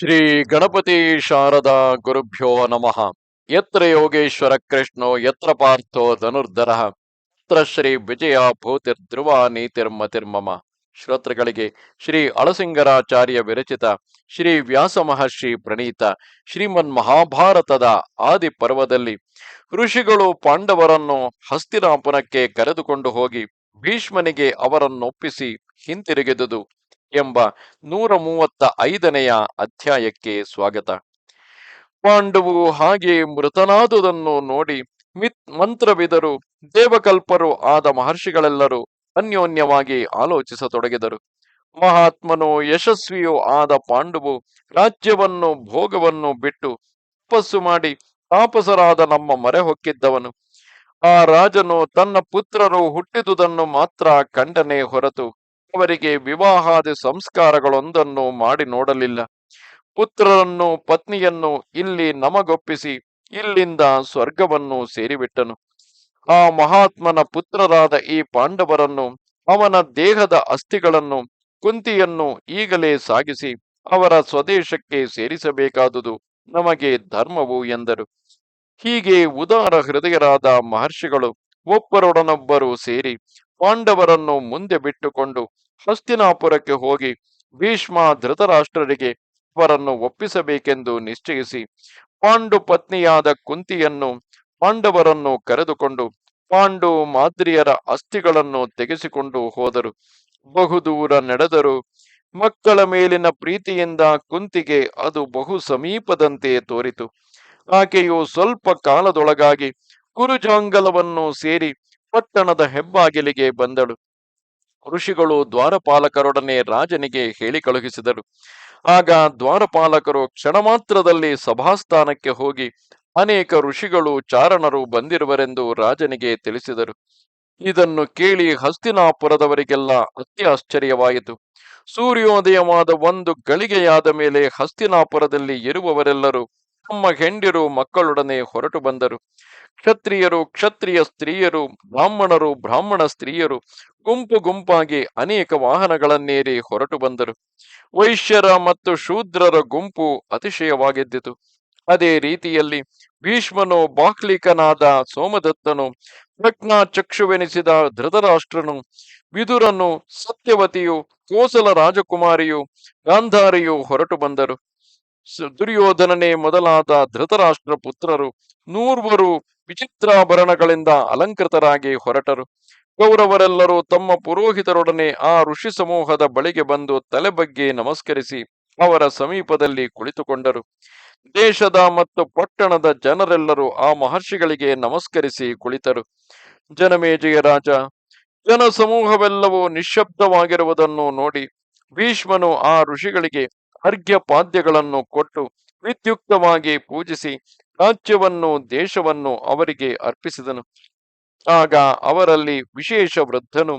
ಶ್ರೀ ಗಣಪತಿ ಶಾರದಾ ಗುರುಭ್ಯೋ ನಮಃ. ಯತ್ರ ಯೋಗೇಶ್ವರ ಕೃಷ್ಣೋ, ಯತ್ರ ಪಾರ್ಥೋ ಧನುರ್ಧರ, ಯತ್ರ ಶ್ರೀ ವಿಜಯ ಭೂತಿರ್ ಧ್ರುವ ನೀತಿರ್ಮತಿರ್ಮಮ ಶ್ರೋತೃಗಳಿಗೆ ಶ್ರೀ ಅಳಸಿಂಗರಾಚಾರ್ಯ ವಿರಚಿತ ಶ್ರೀ ವ್ಯಾಸ ಮಹರ್ಷಿ ಪ್ರಣೀತ ಶ್ರೀಮನ್ ಮಹಾಭಾರತದ ಆದಿ ಪರ್ವದಲ್ಲಿ ಋಷಿಗಳು ಪಾಂಡವರನ್ನು ಹಸ್ತಿನಾಪುರಕ್ಕೆ ಕರೆದುಕೊಂಡು ಹೋಗಿ ಭೀಷ್ಮನಿಗೆ ಅವರನ್ನೊಪ್ಪಿಸಿ ಹಿಂತಿರುಗಿದುದು. ಎಂಬ ನೂರ ಮೂವತ್ತ ಐದನೆಯ ಅಧ್ಯಾಯಕ್ಕೆ ಸ್ವಾಗತ. ಪಾಂಡವು ಹಾಗೆ ಮೃತನಾದುದನ್ನು ನೋಡಿ ಮಿತ್ ಮಂತ್ರವಿದರು, ದೇವಕಲ್ಪರು ಆದ ಮಹರ್ಷಿಗಳೆಲ್ಲರೂ ಅನ್ಯೋನ್ಯವಾಗಿ ಆಲೋಚಿಸತೊಡಗಿದರು. ಮಹಾತ್ಮನು ಯಶಸ್ವಿಯೂ ಆದ ಪಾಂಡವು ರಾಜ್ಯವನ್ನು ಭೋಗವನ್ನು ಬಿಟ್ಟು ತಪಸ್ಸು ಮಾಡಿ ತಾಪಸರಾದ ನಮ್ಮ ಮರೆ ಹೊಕ್ಕಿದ್ದವನು. ಆ ರಾಜನು ತನ್ನ ಪುತ್ರರು ಹುಟ್ಟಿದುದನ್ನು ಮಾತ್ರ ಕಂಡನೆ ಹೊರತು ಅವರಿಗೆ ವಿವಾಹಾದಿ ಸಂಸ್ಕಾರಗಳೊಂದನ್ನು ಮಾಡಿ ನೋಡಲಿಲ್ಲ. ಪುತ್ರರನ್ನು, ಪತ್ನಿಯನ್ನು ಇಲ್ಲಿ ನಮಗೊಪ್ಪಿಸಿ ಇಲ್ಲಿಂದ ಸ್ವರ್ಗವನ್ನು ಸೇರಿಬಿಟ್ಟನು. ಆ ಮಹಾತ್ಮನ ಪುತ್ರರಾದ ಈ ಪಾಂಡವರನ್ನು, ಅವನ ದೇಹದ ಅಸ್ಥಿಗಳನ್ನು, ಕುಂತಿಯನ್ನು ಈಗಲೇ ಸಾಗಿಸಿ ಅವರ ಸ್ವದೇಶಕ್ಕೆ ಸೇರಿಸಬೇಕಾದುದು ನಮಗೆ ಧರ್ಮವು ಎಂದರು. ಹೀಗೆ ಉದಾರ ಹೃದಯರಾದ ಮಹರ್ಷಿಗಳು ಒಬ್ಬರೊಡನೊಬ್ಬರು ಸೇರಿ ಪಾಂಡವರನ್ನು ಮುಂದೆ ಬಿಟ್ಟುಕೊಂಡು ಹಸ್ತಿನಾಪುರಕ್ಕೆ ಹೋಗಿ ಭೀಷ್ಮ ಧೃತರಾಷ್ಟ್ರರಿಗೆ ಅವರನ್ನು ಒಪ್ಪಿಸಬೇಕೆಂದು ನಿಶ್ಚಯಿಸಿ ಪಾಂಡು ಪತ್ನಿಯಾದ ಕುಂತಿಯನ್ನು ಪಾಂಡವರನ್ನು ಕರೆದುಕೊಂಡು ಪಾಂಡು ಮಾದ್ರಿಯರ ಅಸ್ಥಿಗಳನ್ನು ತೆಗೆಸಿಕೊಂಡು ಹೋದರು. ಬಹುದೂರ ನಡೆದರು ಮಕ್ಕಳ ಮೇಲಿನ ಪ್ರೀತಿಯಿಂದ ಕುಂತಿಗೆ ಅದು ಬಹು ಸಮೀಪದಂತೆ ತೋರಿತು. ಆಕೆಯು ಸ್ವಲ್ಪ ಕಾಲದೊಳಗಾಗಿ ಕುರುಜಾಂಗಲವನ್ನು ಸೇರಿ ಪಟ್ಟಣದ ಹೆಬ್ಬಾಗಿಲಿಗೆ ಬಂದಳು. ಋಷಿಗಳು ದ್ವಾರಪಾಲಕರೊಡನೆ ರಾಜನಿಗೆ ಹೇಳಿ ಕಳುಹಿಸಿದರು. ಆಗ ದ್ವಾರಪಾಲಕರು ಕ್ಷಣ ಮಾತ್ರದಲ್ಲಿ ಸಭಾಸ್ಥಾನಕ್ಕೆ ಹೋಗಿ ಅನೇಕ ಋಷಿಗಳು ಚಾರಣರು ಬಂದಿರುವರೆಂದು ರಾಜನಿಗೆ ತಿಳಿಸಿದರು. ಇದನ್ನು ಕೇಳಿ ಹಸ್ತಿನಾಪುರದವರಿಗೆಲ್ಲ ಅತಿ ಆಶ್ಚರ್ಯವಾಯಿತು. ಸೂರ್ಯೋದಯವಾದ ಒಂದು ಗಳಿಗೆಯಾದ ಮೇಲೆ ಹಸ್ತಿನಾಪುರದಲ್ಲಿ ಇರುವವರೆಲ್ಲರೂ ತಮ್ಮ ಹೆಂಡಿರು ಮಕ್ಕಳೊಡನೆ ಹೊರಟು ಬಂದರು. ಕ್ಷತ್ರಿಯರು, ಕ್ಷತ್ರಿಯ ಸ್ತ್ರೀಯರು, ಬ್ರಾಹ್ಮಣರು, ಬ್ರಾಹ್ಮಣ ಸ್ತ್ರೀಯರು ಗುಂಪು ಗುಂಪಾಗಿ ಅನೇಕ ವಾಹನಗಳನ್ನೇರಿ ಹೊರಟು ಬಂದರು. ವೈಶ್ಯರ ಮತ್ತು ಶೂದ್ರರ ಗುಂಪು ಅತಿಶಯವಾಗಿದ್ದಿತು. ಅದೇ ರೀತಿಯಲ್ಲಿ ಭೀಷ್ಮನು ಬಾಹ್ಲಿಕನಾದ ಸೋಮದತ್ತನು ಪ್ರಜ್ಞಾ ಚಕ್ಷುವೆನಿಸಿದ ಧೃತರಾಷ್ಟ್ರನು, ವಿದುರನು ಸತ್ಯವತಿಯು, ಕೋಸಲ ರಾಜಕುಮಾರಿಯು, ಗಾಂಧಾರಿಯು ಹೊರಟು ಬಂದರು. ದುರ್ಯೋಧನನೇ ಮೊದಲಾದ ಧೃತರಾಷ್ಟ್ರ ಪುತ್ರರು ನೂರ್ವರು ವಿಚಿತ್ರಾಭರಣಗಳಿಂದ ಅಲಂಕೃತರಾಗಿ ಹೊರಟರು. ಕೌರವರೆಲ್ಲರೂ ತಮ್ಮ ಪುರೋಹಿತರೊಡನೆ ಆ ಋಷಿ ಸಮೂಹದ ಬಳಿಗೆ ಬಂದು ತಲೆ ಬಗ್ಗೆ ನಮಸ್ಕರಿಸಿ ಅವರ ಸಮೀಪದಲ್ಲಿ ಕುಳಿತುಕೊಂಡರು. ದೇಶದ ಮತ್ತು ಪಟ್ಟಣದ ಜನರೆಲ್ಲರೂ ಆ ಮಹರ್ಷಿಗಳಿಗೆ ನಮಸ್ಕರಿಸಿ ಕುಳಿತರು. ಜನಮೇಜಯ ರಾಜ ಜನ ಸಮೂಹವೆಲ್ಲವೂ ನಿಶ್ಶಬ್ದವಾಗಿರುವುದನ್ನು ನೋಡಿ ಭೀಷ್ಮನು ಆ ಋಷಿಗಳಿಗೆ ಅರ್ಘ್ಯ ಪಾದ್ಯಗಳನ್ನು ಕೊಟ್ಟು ವಿದ್ಯುಕ್ತವಾಗಿ ಪೂಜಿಸಿ ರಾಜ್ಯವನ್ನು, ದೇಶವನ್ನು ಅವರಿಗೆ ಅರ್ಪಿಸಿದನು. ಆಗ ಅವರಲ್ಲಿ ವಿಶೇಷ ವೃದ್ಧನು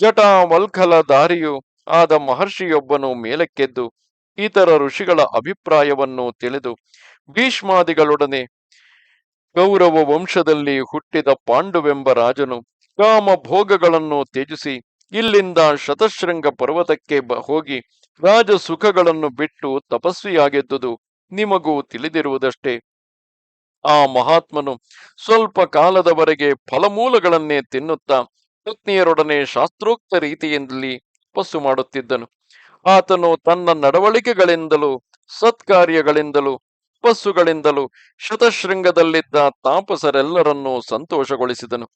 ಜಟಾವಲ್ಕಲ ದಾರಿಯು ಆದ ಮಹರ್ಷಿಯೊಬ್ಬನು ಮೇಲಕ್ಕೆದ್ದು ಇತರ ಋಷಿಗಳ ಅಭಿಪ್ರಾಯವನ್ನು ತಿಳಿದು ಭೀಷ್ಮಾದಿಗಳೊಡನೆ ಗೌರವ ವಂಶದಲ್ಲಿ ಹುಟ್ಟಿದ ಪಾಂಡುವೆಂಬ ರಾಜನು ಕಾಮ ಭೋಗಗಳನ್ನು ತ್ಯಜಿಸಿ ಇಲ್ಲಿಂದ ಶತಶೃಂಗ ಪರ್ವತಕ್ಕೆ ಹೋಗಿ ರಾಜ ಸುಖಗಳನ್ನು ಬಿಟ್ಟು ತಪಸ್ವಿಯಾಗೆದ್ದುದು ನಿಮಗೂ ತಿಳಿದಿರುವುದಷ್ಟೇ. ಆ ಮಹಾತ್ಮನು ಸ್ವಲ್ಪ ಕಾಲದವರೆಗೆ ಫಲಮೂಲಗಳನ್ನೇ ತಿನ್ನುತ್ತಾ ಪತ್ನಿಯರೊಡನೆ ಶಾಸ್ತ್ರೋಕ್ತ ರೀತಿಯಲ್ಲಿ ತಪಸ್ಸು ಮಾಡುತ್ತಿದ್ದನು. ಆತನು ತನ್ನ ನಡವಳಿಕೆಗಳಿಂದಲೂ ಸತ್ಕಾರ್ಯಗಳಿಂದಲೂ ತಪಸ್ಸುಗಳಿಂದಲೂ ಶತಶೃಂಗದಲ್ಲಿದ್ದ ತಾಪಸರೆಲ್ಲರನ್ನೂ ಸಂತೋಷಗೊಳಿಸಿದನು.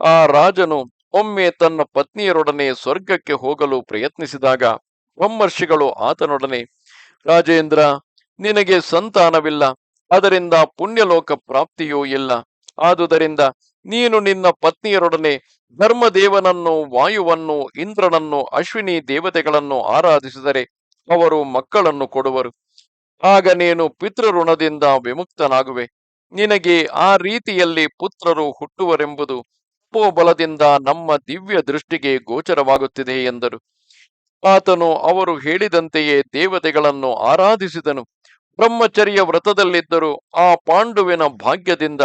ಆ ರಾಜನು ಒಮ್ಮೆ ತನ್ನ ಪತ್ನಿಯರೊಡನೆ ಸ್ವರ್ಗಕ್ಕೆ ಹೋಗಲು ಪ್ರಯತ್ನಿಸಿದಾಗ ಬ್ರಹ್ಮರ್ಷಿಗಳು ಆತನೊಡನೆ, ರಾಜೇಂದ್ರ, ನಿನಗೆ ಸಂತಾನವಿಲ್ಲ, ಅದರಿಂದ ಪುಣ್ಯಲೋಕ ಪ್ರಾಪ್ತಿಯೂ ಇಲ್ಲ. ಆದುದರಿಂದ ನೀನು ನಿನ್ನ ಪತ್ನಿಯರೊಡನೆ ಧರ್ಮದೇವನನ್ನು, ವಾಯುವನ್ನು, ಇಂದ್ರನನ್ನು, ಅಶ್ವಿನಿ ದೇವತೆಗಳನ್ನು ಆರಾಧಿಸಿದರೆ ಅವರು ಮಕ್ಕಳನ್ನು ಕೊಡುವರು. ಆಗ ನೀನು ಪಿತೃಋಣದಿಂದ ವಿಮುಕ್ತನಾಗುವೆ. ನಿನಗೆ ಆ ರೀತಿಯಲ್ಲಿ ಪುತ್ರರು ಹುಟ್ಟುವರೆಂಬುದು ತಪೋಬಲದಿಂದ ನಮ್ಮ ದಿವ್ಯ ದೃಷ್ಟಿಗೆ ಗೋಚರವಾಗುತ್ತಿದೆ ಎಂದರು. ಆತನು ಅವರು ಹೇಳಿದಂತೆಯೇ ದೇವತೆಗಳನ್ನು ಆರಾಧಿಸಿದನು. ಬ್ರಹ್ಮಚರ್ಯ ವ್ರತದಲ್ಲಿದ್ದರೂ ಆ ಪಾಂಡುವಿನ ಭಾಗ್ಯದಿಂದ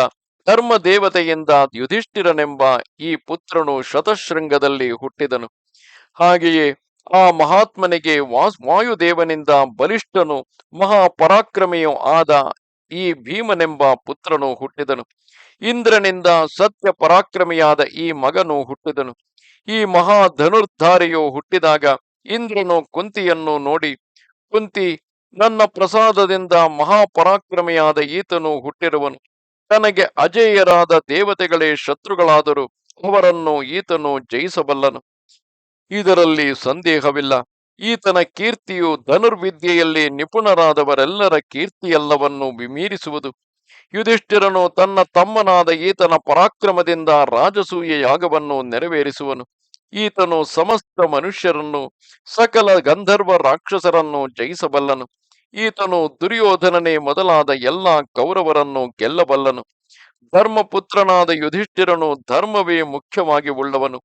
ಧರ್ಮ ದೇವತೆಯಿಂದ ಯುಧಿಷ್ಠಿರನೆಂಬ ಈ ಪುತ್ರನು ಶತಶೃಂಗದಲ್ಲಿ ಹುಟ್ಟಿದನು. ಹಾಗೆಯೇ ಆ ಮಹಾತ್ಮನಿಗೆ ವಾಯುದೇವನಿಂದ ಬಲಿಷ್ಠನು ಮಹಾಪರಾಕ್ರಮಿಯೂ ಆದ ಈ ಭೀಮನೆಂಬ ಪುತ್ರನು ಹುಟ್ಟಿದನು. ಇಂದ್ರನಿಂದ ಸತ್ಯ ಪರಾಕ್ರಮಿಯಾದ ಈ ಮಗನು ಹುಟ್ಟಿದನು. ಈ ಮಹಾ ಧನುರ್ಧಾರಿಯು ಹುಟ್ಟಿದಾಗ ಇಂದ್ರನು ಕುಂತಿಯನ್ನು ನೋಡಿ, ಕುಂತಿ, ನನ್ನ ಪ್ರಸಾದದಿಂದ ಮಹಾಪರಾಕ್ರಮಿಯಾದ ಈತನು ಹುಟ್ಟಿರುವನು. ತನಗೆ ಅಜೇಯರಾದ ದೇವತೆಗಳೇ ಶತ್ರುಗಳಾದರೂ. ಅವರನ್ನು ಈತನು ಜಯಿಸಬಲ್ಲನು. ಇದರಲ್ಲಿ ಸಂದೇಹವಿಲ್ಲ. ಈತನ ಕೀರ್ತಿಯು ಧನುರ್ವಿದ್ಯೆಯಲ್ಲಿ ನಿಪುಣರಾದವರೆಲ್ಲರ ಕೀರ್ತಿಯೆಲ್ಲವನ್ನು ವಿಮೀರಿಸುವುದು. ಯುಧಿಷ್ಠಿರನು ತನ್ನ ತಮ್ಮನಾದ ಈತನ ಪರಾಕ್ರಮದಿಂದ ರಾಜಸೂಯ ಯಾಗವನ್ನು ನೆರವೇರಿಸುವನು. ಈತನು ಸಮಸ್ತ ಮನುಷ್ಯರನ್ನು, ಸಕಲ ಗಂಧರ್ವ ರಾಕ್ಷಸರನ್ನು ಜಯಿಸಬಲ್ಲನು. ಈತನು ದುರ್ಯೋಧನನೇ ಮೊದಲಾದ ಎಲ್ಲ ಕೌರವರನ್ನು ಗೆಲ್ಲಬಲ್ಲನು. ಧರ್ಮಪುತ್ರನಾದ ಯುಧಿಷ್ಠಿರನು ಧರ್ಮವೇ ಮುಖ್ಯವಾಗಿ ಉಳ್ಳವನು.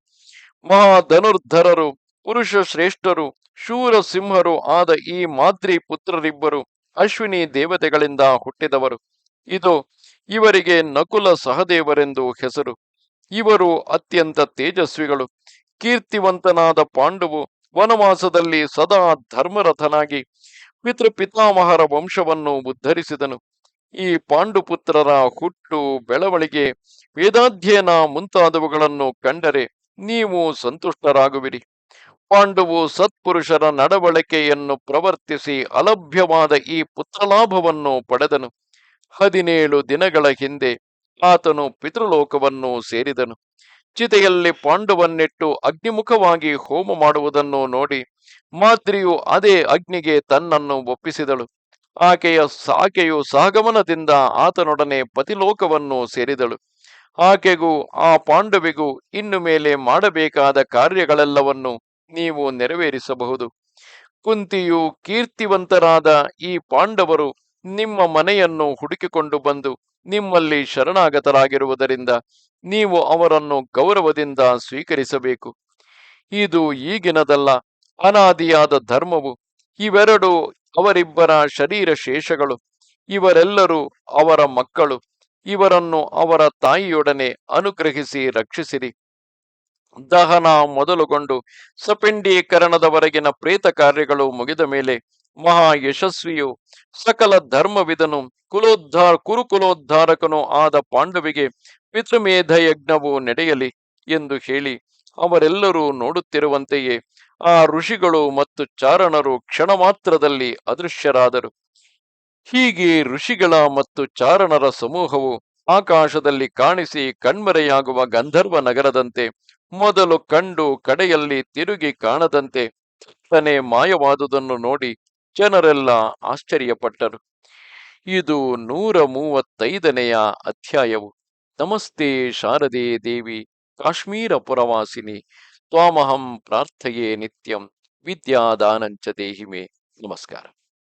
ಮಹಾ ಧನುರ್ಧರರು ಪುರುಷ ಶ್ರೇಷ್ಠರು ಶೂರ ಸಿಂಹರು ಆದ ಈ ಮಾದ್ರಿ ಪುತ್ರರಿಬ್ಬರು ಅಶ್ವಿನಿ ದೇವತೆಗಳಿಂದ ಹುಟ್ಟಿದವರು. ಇದು ಇವರಿಗೆ ನಕುಲ ಸಹದೇವರೆಂದು ಹೆಸರು. ಇವರು ಅತ್ಯಂತ ತೇಜಸ್ವಿಗಳು. ಕೀರ್ತಿವಂತನಾದ ಪಾಂಡುವು ವನವಾಸದಲ್ಲಿ ಸದಾ ಧರ್ಮರಥನಾಗಿ ಪಿತೃಪಿತಾಮಹರ ವಂಶವನ್ನು ಉದ್ಧರಿಸಿದನು. ಈ ಪಾಂಡುಪುತ್ರರ ಹುಟ್ಟು ಬೆಳವಣಿಗೆ ವೇದಾಧ್ಯಯನ ಮುಂತಾದವುಗಳನ್ನು ಕಂಡರೆ ನೀವು ಸಂತುಷ್ಟರಾಗುವಿರಿ. ಪಾಂಡುವು ಸತ್ಪುರುಷರ ನಡವಳಿಕೆಯನ್ನು ಪ್ರವರ್ತಿಸಿ ಅಲಭ್ಯವಾದ ಈ ಪುತ್ರಲಾಭವನ್ನು ಪಡೆದನು. ಹದಿನೇಳು ದಿನಗಳ ಹಿಂದೆ ಆತನು ಪಿತೃಲೋಕವನ್ನು ಸೇರಿದನು. ಚಿತೆಯಲ್ಲಿ ಪಾಂಡುವನ್ನಿಟ್ಟು ಅಗ್ನಿಮುಖವಾಗಿ ಹೋಮ ಮಾಡುವುದನ್ನು ನೋಡಿ ಮಾದ್ರಿಯು ಅದೇ ಅಗ್ನಿಗೆ ತನ್ನನ್ನು ಒಪ್ಪಿಸಿದಳು. ಆಕೆಯ ಆಕೆಯು ಸಹಗಮನದಿಂದ ಆತನೊಡನೆ ಪತಿಲೋಕವನ್ನು ಸೇರಿದಳು. ಆಕೆಗೂ ಆ ಪಾಂಡವಿಗೂ ಇನ್ನು ಮೇಲೆ ಮಾಡಬೇಕಾದ ಕಾರ್ಯಗಳೆಲ್ಲವನ್ನು ನೀವು ನೆರವೇರಿಸಬಹುದು. ಕುಂತಿಯು ಕೀರ್ತಿವಂತರಾದ ಈ ಪಾಂಡವರು ನಿಮ್ಮ ಮನೆಯನ್ನು ಹುಡುಕಿಕೊಂಡು ಬಂದು ನಿಮ್ಮಲ್ಲಿ ಶರಣಾಗತರಾಗಿರುವುದರಿಂದ ನೀವು ಅವರನ್ನು ಗೌರವದಿಂದ ಸ್ವೀಕರಿಸಬೇಕು. ಇದು ಈಗಿನದಲ್ಲ, ಅನಾದಿಯಾದ ಧರ್ಮವು. ಇವೆರಡು ಅವರಿಬ್ಬರ ಶರೀರ ಶೇಷಗಳು. ಇವರೆಲ್ಲರೂ ಅವರ ಮಕ್ಕಳು. ಇವರನ್ನು ಅವರ ತಾಯಿಯೊಡನೆ ಅನುಗ್ರಹಿಸಿ ರಕ್ಷಿಸಿರಿ. ದಹನ ಮೊದಲುಗೊಂಡು ಸಪಿಂಡೀಕರಣದವರೆಗಿನ ಪ್ರೇತ ಕಾರ್ಯಗಳು ಮುಗಿದ ಮೇಲೆ ಮಹಾ ಯಶಸ್ವಿಯು ಸಕಲ ಧರ್ಮವಿದನು ಕುಲೋದ್ಧಾರ ಕುರುಕುಲೋದ್ಧಾರಕನು ಆದ ಪಾಂಡವಿಗೆ ಪಿತೃಮೇಧ ಯಜ್ಞವು ನಡೆಯಲಿ ಎಂದು ಹೇಳಿ ಅವರೆಲ್ಲರೂ ನೋಡುತ್ತಿರುವಂತೆಯೇ ಆ ಋಷಿಗಳು ಮತ್ತು ಚಾರಣರು ಕ್ಷಣ ಮಾತ್ರದಲ್ಲಿ ಅದೃಶ್ಯರಾದರು. ಹೀಗೆ ಋಷಿಗಳ ಮತ್ತು ಚಾರಣರ ಸಮೂಹವು ಆಕಾಶದಲ್ಲಿ ಕಾಣಿಸಿ ಕಣ್ಮರೆಯಾಗುವ ಗಂಧರ್ವ ನಗರದಂತೆ ಮೊದಲು ಕಂಡು ಕಡೆಯಲ್ಲಿ ತಿರುಗಿ ಕಾಣದಂತೆ ತನೆ ಮಾಯವಾದುದನ್ನು ನೋಡಿ ಜನರೆಲ್ಲ ಆಶ್ಚರ್ಯಪಟ್ಟರು. ಇದು ನೂರ ಮೂವತ್ತೈದನೆಯ ಅಧ್ಯಾಯವು. ನಮಸ್ತೆ ಶಾರದೆ ದೇವಿ, ಕಾಶ್ಮೀರ ಪುರವಾಸಿನಿ, ತ್ವಾಮಹಂ ಪ್ರಾರ್ಥೆಯೇ ನಿತ್ಯಂ, ವಿದ್ಯಾದಾನಂಚ ದೇಹಿಮೆ. ನಮಸ್ಕಾರ.